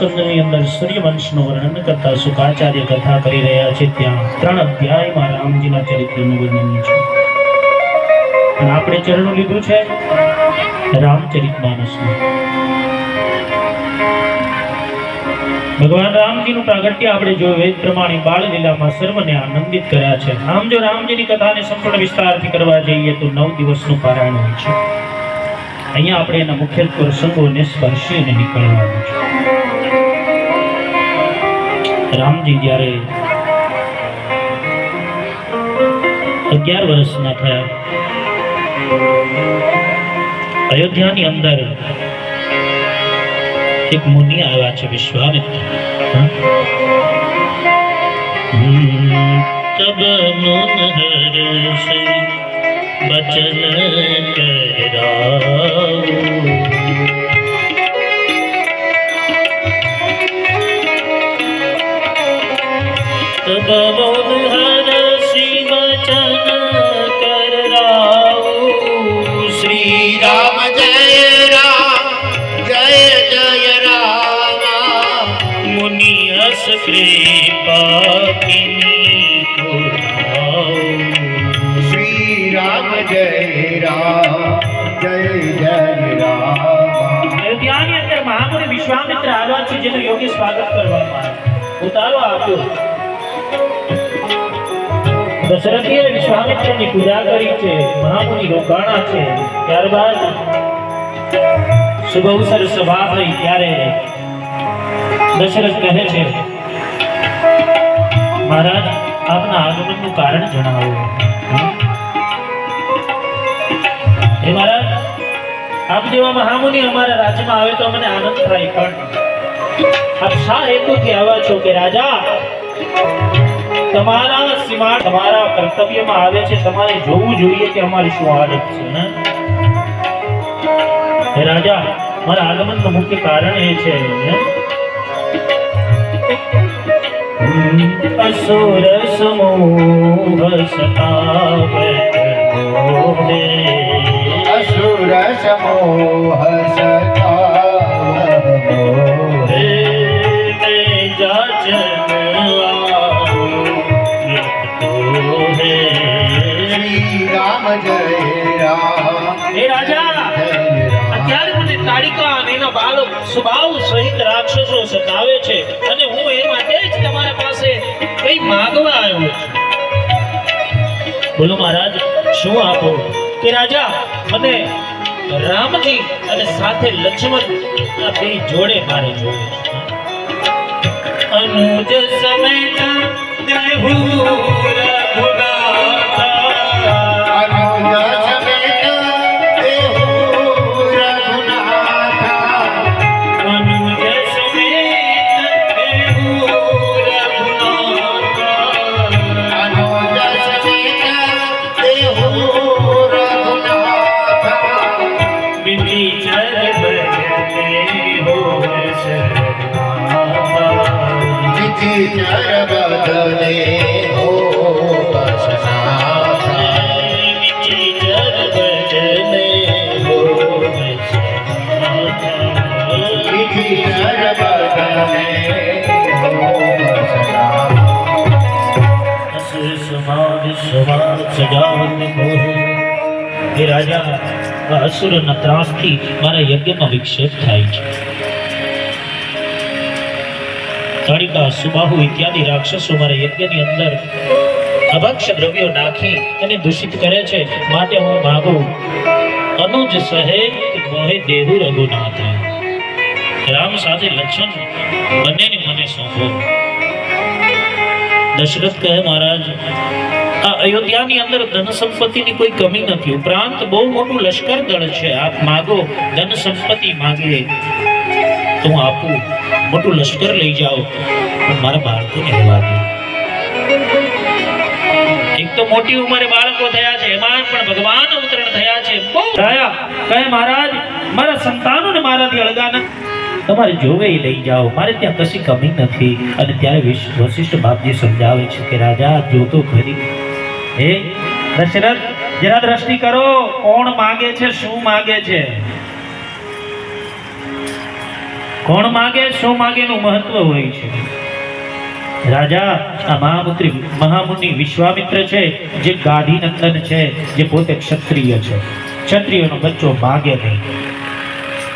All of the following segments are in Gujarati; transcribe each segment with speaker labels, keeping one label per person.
Speaker 1: સ્કંદની અંદર સૂર્યવંશનું વર્ણન કરતા સુખાચાર્ય કથા કરી રહ્યા છે. ત્યાં ત્રણ અધ્યાયમાં રામજીના ચરિત્રનું વર્ણન છે. અને આપણે ચરણ લીધું છે રામચરિતમાનસનું. ભગવાન રામજીનું પ્રાગટ્ય આપણે જોયું વેદ પ્રમાણે બાળ લીલામાં સર્વને આનંદિત કર્યા છે. આમ જો રામજીની કથાને સંપૂર્ણ વિસ્તારથી કરવા જઈએ તો નવ દિવસનું પારાયણ હોય છે. અહીંયા આપણે એના મુખ્ય પ્રસંગોને સ્પર્શીને નીકળવાનું છે. રામજી જ્યારે અગિયાર વર્ષના થયા, અયોધ્યાની અંદર એક મુનિ આવ્યા છે વિશ્વામિત્ર. તબ મન હર્ષ બચન કરાવું વિશ્વામિત્ર આવ્યા છે જેનું યોગ્ય સ્વાગત કરવામાં આવે ઉતારો આપ્યો દશરથીએ વિશ્વામિત્રની પૂજા કરી છે મહામુનિ રોકાણા છે, ત્યારબાદ શુભ અવસર સભા થઈ ત્યારે દશરથ કહે છે, મહારાજ, આપના આગમનનું કારણ જણાવો. હે મહારાજ, આપ જેવા મહામુનિ અમારા રાજ્યમાં આવે તો અમને આનંદ થાય, પણ આપ શા હેતુથી આવ્યા છો કે, રાજા, તમારા સીમા તમારા કર્તવ્યમાં આવે છે, તમારે જોવું જોઈએ કે અમારી શું હાલત છે, ને હે રાજા, મારા આગમનનું મુખ્ય કારણ એ છે હે? અસુર સમૂહ સતાવત મોહે
Speaker 2: અસુર સમોહ સતાવહ રામ જય રામ.
Speaker 1: હે રાજા અત્યારે મને તાડિકા અને એના બાળક સ્વભાવ સહિત રાક્ષસો સતાવે છે અને હું એ માટે જ તમારા પાસે કઈ માગવા આવ્યો છું. બોલો મહારાજ શું આપો? કે રાજા મને રામજી અને સાથે લક્ષ્મણ આ બે જોડે મારે છે. અનુજ સમેત દેહુ હે રાજા અસુરના ત્રાસથી મારા યજ્ઞમાં વિક્ષેપ થાય છે. કાળિકા સુબાહુ ઇત્યાદિ રાક્ષસો મારા યજ્ઞની અંદર અભક્ષ દ્રવ્યો નાખી અને દૂષિત કરે છે. માટે હું માગું, અનુજ સહે મોહે દેહુ રઘુનાથ? રામ સાથે લક્ષ્મણ બંનેને મને સોંપો. દશરથ કહે, મહારાજ, આ અયોધ્યાની અંદર ધન સંપત્તિની કોઈ કમી નથી. ઉપરાંત બહુ મોટું લશ્કર દળ છે. આપ માગો ધન સંપત્તિ માગે તો હું આપું, મોટું લશ્કર લઈ જાઓ. પણ મારા બાળકોને રહેવા દો એક તો મોટી ઉંમરે બાળકો થયા છે, એમાં પણ ભગવાન અવતરણ થયા છે. બહુ દયા કહે મહારાજ, મારા સંતાનોને મારાથી અળગા તમારે જોવે એ લઈ જાઓ. મારે ત્યાં કશી કમી નથી. અને ત્યારે વિશ- વશિષ્ઠ બાપજી સમજાવે છે કે, રાજા જોતો ખરી. હે, દશરથ, જરા દ્રષ્ટિ કરો, કોણ માગે છે, શું માગે છે? કોણ માગે, શું માગે નું મહત્વ હોય છે? રાજા, આ મહામુત્રી, મહામુનિ વિશ્વામિત્ર છે, જે ગાંધીનંદન નંદન છે, જે પોતે ક્ષત્રિય છે. ક્ષત્રિયનો બચ્ચો માગે નહીં.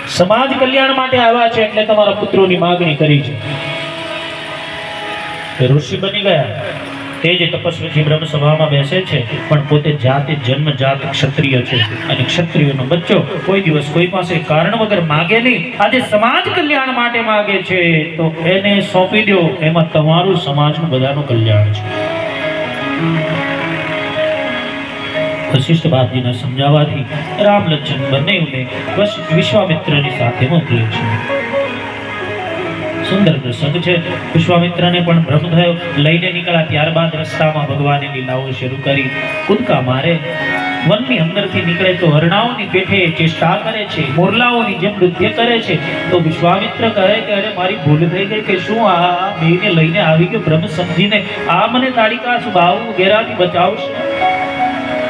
Speaker 1: સમાજ કલ્યાણ માટે આવ્યા છે એટલે તમારા પુત્રોની માગણી કરી છે. ઋષિ બની ગયા. તે જ તપસ્વી બ્રહ્મ સભામાં બેસે છે. પણ પોતે જાતે જન્મજાત ક્ષત્રિય છે. અને ક્ષત્રિયનો બચ્ચો કોઈ દિવસ કોઈ પાસે કારણ વગર માગે નહીં. આજે સમાજ કલ્યાણ માટે માગે છે. તો એને સોંપી દો. એમાં તમારું સમાજનું બધાનું કલ્યાણ છે. વશિષ્ઠ બાપજીના સમજાવવાથી રામ લક્ષ્મણ બંનેઓને વશ- વિશ્વામિત્રની સાથે મોકલે છે. સુંદર પ્રસંગ છે. વિશ્વામિત્રને પણ ભ્રમ થયો. લઈને નીકળ્યા ત્યારબાદ રસ્તામાં ભગવાને લીલાઓ શરૂ કરી. કૂદકા મારે. વનની અંદરથી નીકળે તો હરણાઓની પેઠે ચેષ્ટા કરે છે, મોરલાઓની જેમ નૃત્ય કરે છે, તો વિશ્વામિત્ર કહે કે, અરે, મારી ભૂલ થઈ ગઈ કે શું આ બેને લઈને આવી ગયો? ભ્રમ સમજીને, આ મને તાળીકા સ્વભાવ ઘેરાથી બચાવશે.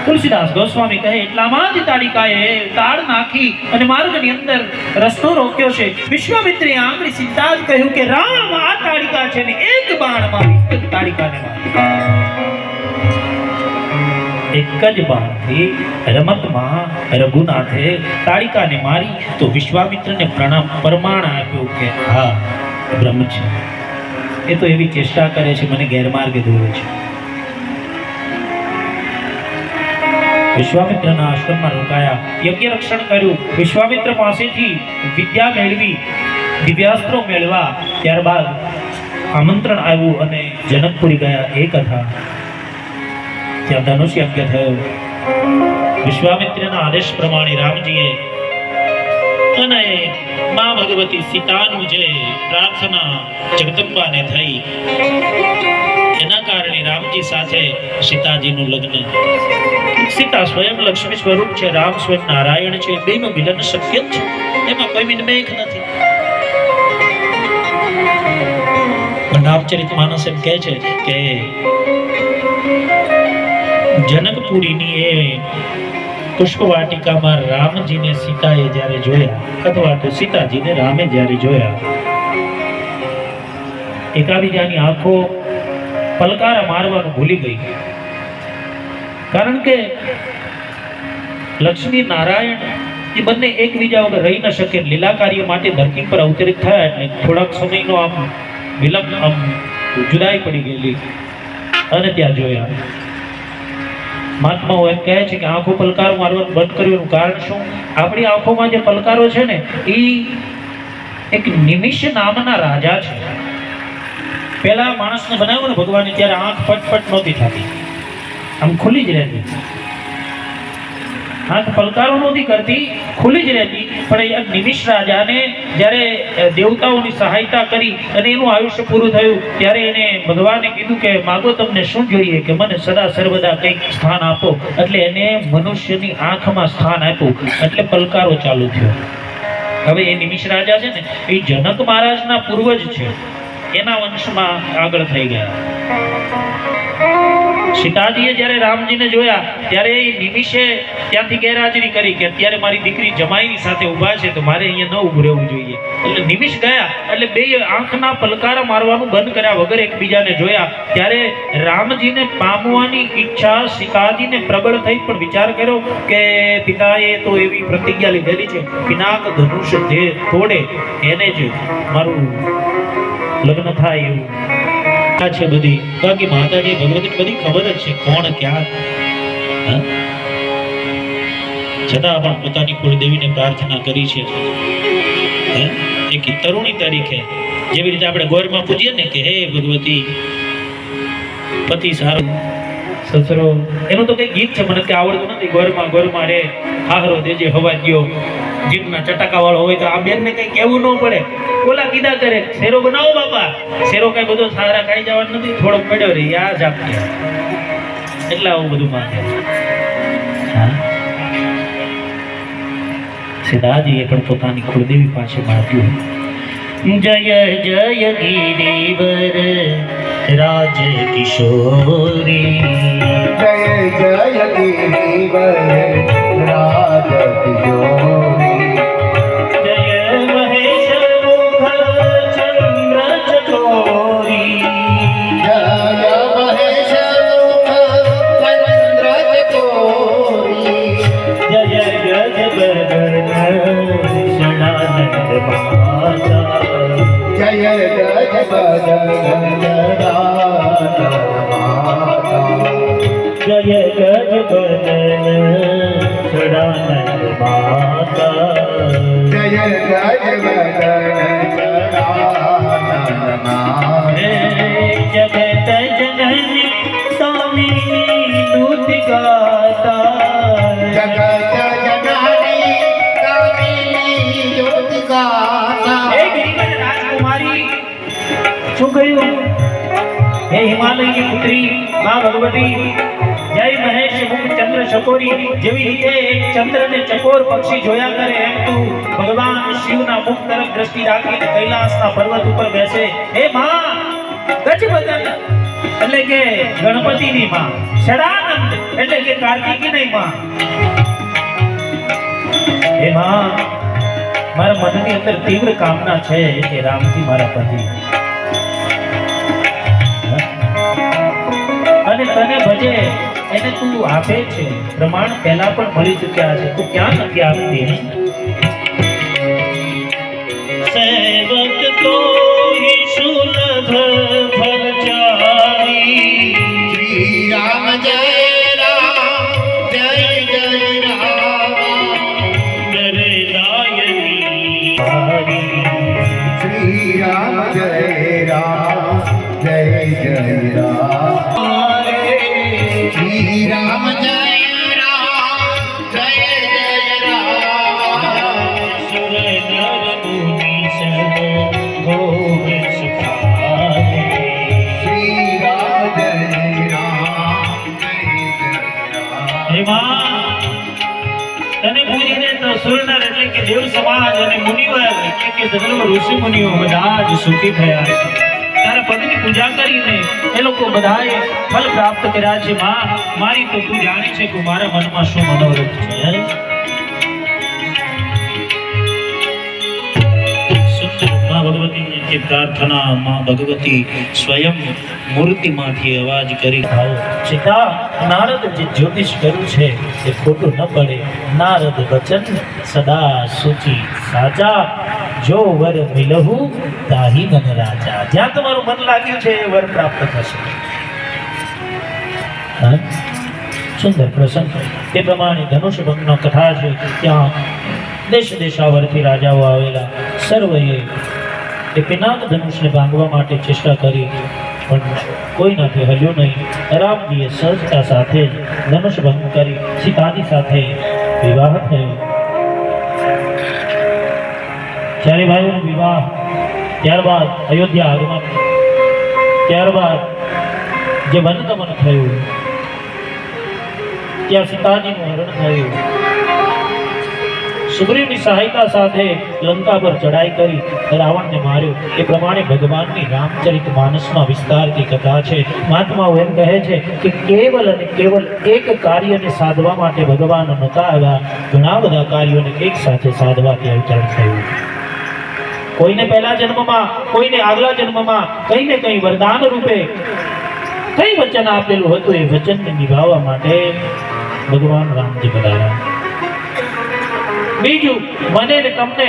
Speaker 1: તુલસીદાસ ગોસ્વામી કહે, એટલામાં જ તાલિકાએ તાળ નાખી અને માર્ગની અંદર રસ્તો રોક્યો છે. વિશ્વામિત્રે આંગળી સીધા કહ્યું કે, રામ, આ તાળિકા છે ને એક બાણમાં એક તાળિકાને મારી. એક જ બાણથી રમતમાં રઘુનાથે તાળિકાને મારી, તો વિશ્વામિત્રને પ્રણામ પ્રમાણ આપ્યું કે, હા બ્રહ્મ છે એ તો એવી ચેષ્ટા કરે છે, મને ગેરમાર્ગે દોરે છે. વિશ્વામિત્રના આશ્રમમાં રોકાયા યજ્ઞ રક્ષણ કર્યું. વિશ્વામિત્ર પાસેથી વિદ્યા મેળવી, દિવ્યાસ્ત્રો મેળવા ત્યારબાદ આમંત્રણ આવ્યું અને જનકપુરી ગયા. એ કથા ત્યાં ધનુષ યજ્ઞ થયો. વિશ્વામિત્રના આદેશ પ્રમાણે રામજીએ, અને મા ભગવતી સીતાનું જે પ્રાર્થના જગદંબાને થઈ એના કારણે રામજી સાથે સીતાજીનું લગ્ન. સીતા સ્વયં લક્ષ્મી સ્વરૂપ છે, રામ સ્વયં નારાયણ છે, બેનું મિલન શક્ય છે એમાં કોઈ વિનમેક નથી. રામચરિત માનસ એમ કહે છે કે જનકપુરીની એ પુષ્પવાટિકામાં રામજીને સીતાએ જ્યારે જોયા, અથવા તો સીતાજીને રામે જ્યારે જોયા, એકાબીજાની આંખો પલકારા મારવાનું ભૂલી ગઈ કારણ કે લક્ષ્મી નારાયણ એ બંને એકબીજા વગર રહી ન શકે. લીલા કાર્ય માટે ધરતી પર અવતરિત થયા એટલે થોડાક સમયનો આમ વિલંબ આમ જુદાઈ પડી ગયેલી. અને ત્યાં જોયા. મહાત્માઓ એમ કહે છે કે આંખો પલકારો મારવાનું બંધ કર્યું એનું કારણ શું? આપણી આંખોમાં જે પલકારો છે ને એ એક નિમિષ નામના રાજા છે. પહેલા માણસને બનાવ્યો ને ભગવાને ત્યારે આંખ પટપટ નહોતી થતી. આમ ખુલ્લી જ રહેતી. આંખ પલકારો નહોતી કરતી, ખુલ્લી જ રહેતી. પણ એ નિમિષ રાજાને જ્યારે દેવતાઓની સહાયતા કરી અને એનું આયુષ્ય પૂરું થયું, ત્યારે એને ભગવાને કીધું કે, માગો તમને શું જોઈએ કે મને સદા સર્વદા કંઈક સ્થાન આપો? એટલે એને મનુષ્યની આંખમાં સ્થાન આપ્યું. એટલે પલકારો ચાલુ થયો. હવે એ નિમિષ રાજા છે ને, એ જનક મહારાજના પૂર્વજ છે. એના વંશમાં આગળ થઈ ગયા. સીતાજીએ જ્યારે રામજીને જોયા, ત્યારે એ નિમિષે ત્યાંથી ગેરહાજરી કરી કે અત્યારે મારી દીકરી જમાઈની સાથે ઊભા છે, તો મારે અહીંયા ન ઊભું રહેવું જોઈએ. એટલે નિમિષ ગયા, એટલે બે આંખના પલકારા મારવાનું બંધ કર્યા વગર એકબીજાને જોયા. ત્યારે રામજીને પામવાની ઈચ્છા સીતાજીને પ્રબળ થઈ, પણ વિચાર કર્યો કે પિતાએ તો એવી પ્રતિજ્ઞા લીધેલી છે, પિનાક ધનુષ જે તોડે, એને જ મારું લગ્ન થાય એવું. આ છે બધી. બાકી માતાજી ભગવતી બધી ખબર જ છે કોણ, ક્યાં. છતાં પણ પોતાની કુળદેવીને પ્રાર્થના કરી છે? એક તરુણી તરીકે. જેવી રીતે આપણે ગોરમાં પૂજીએ ને કે, હે ભગવતી, પતિ સારો. સસરો એનું તો કઈ ગીત છે, મને કે આવડતું નથી. ગોરમાં ગોરમાં રે, હાહરો દેજે, હવા ગયો જીભના ચટાકા વાળો હોય તો આ બેનને કઈ કેવું ન પડે. ઓલા કીધા કરે, શેરો બનાવો બાપા. શેરો કઈ બધો સારા ખાઈ જવાનું નથી. થોડોક પડ્યો રે આ જ આપીએ એટલે આવું બધું માને હા? સીતાજીએ પણ પોતાની કુળદેવી પાસે માગ્યું જય જય, ગિરિવર. રાજ કિશોરી
Speaker 2: જય જય ગિરિવર રાજ કિશોરી
Speaker 1: ભગવતી, જય મહેશ મુખ ચંદ્ર ચકોરી જેવી રીતે એક ચંદ્રને ચકોર પક્ષી જોયા કરે એમ તું ભગવાન શિવના મુખ તરફ દ્રષ્ટિ રાખીને કૈલાસના પર્વત ઉપર બેસે. હે માં ગજબદન એટલે કે ગણપતિની માં શરાનંદ એટલે કે કાર્તિકીની માં. હે માં, મારા મનની અંદર તીવ્ર કામના છે કે રામજી મારા પતિ. તને ભજે એને તું આપે છે. પ્રમાણ પહેલા પણ મળી ચૂક્યા છે. તું ક્યાં નથી આપતી? હે? સેવક તો હિ સુલભ ફરચારી
Speaker 2: શ્રી રામ જય રામ જય જય રામ.
Speaker 1: નરે દેવ સમાજ અને મુનિવર કે સર્વ ઋષિ મુનિઓ બધા જ સુખી થયા છે. તારા પદની પૂજા કરીને એ લોકો બધાએ ફલ પ્રાપ્ત કર્યા છે. માં, મારી તો તું જાણે છે કે મારા મનમાં શું મનોરથ છે? ભગવતીની પ્રાર્થના માં ભગવતી સ્વયં મૂર્તિમાંથી અવાજ કરી આવો. સીતા, નારદ જે જ્યોતિષ કર્યું છે, એ ખોટું ન પડે. નારદ વચન સદા સૂચી સાચા. જો વર મિલહુ તાહી મન રાજા. જ્યાં તમારું મન લાગ્યું છે, એ વર પ્રાપ્ત થશે. સુંદર પ્રસંગ. તે પ્રમાણે ધનુષ ભંગનો કથા છે. ત્યાં દેશ દેશાવરથી રાજાઓ આવેલા. સર્વએ એ પિનાક ધનુષને ભાંગવા માટે ચેષ્ટા કરી પણ કોઈ નથી હલ્યું નહીં. રામજીએ સહજતા સાથે ધનુષ ભંગ કરી સીતાજી સાથે વિવાહ થયો. ચારે ભાઈઓનો વિવાહ, ત્યારબાદ અયોધ્યા આગમન, ત્યારબાદ જે વનગમન થયું, ત્યાં સીતાજીનું હરણ થયું. સુગ્રીવની સહાયતા સાથે લંકા પર ચડાઈ કરી રાવણને માર્યો. એ પ્રમાણે ભગવાનની રામચરિત માનસમાં વિસ્તારથી કથા છે. મહાત્માઓ એમ કહે છે કે કેવલ અને કેવલ એક કાર્યને સાધવા માટે ભગવાન નહોતા આવ્યા. ઘણા બધા કાર્યોને એક સાથે સાધવાથી અવતરણ થયું. કોઈને પહેલા જન્મમાં, કોઈને આગલા જન્મમાં કંઈ ને કંઈ વરદાન રૂપે કઈ વચન આપેલું હતું એ વચનને નિભાવવા માટે ભગવાન રામજી પધાર્યા. બીજું મને ને તમને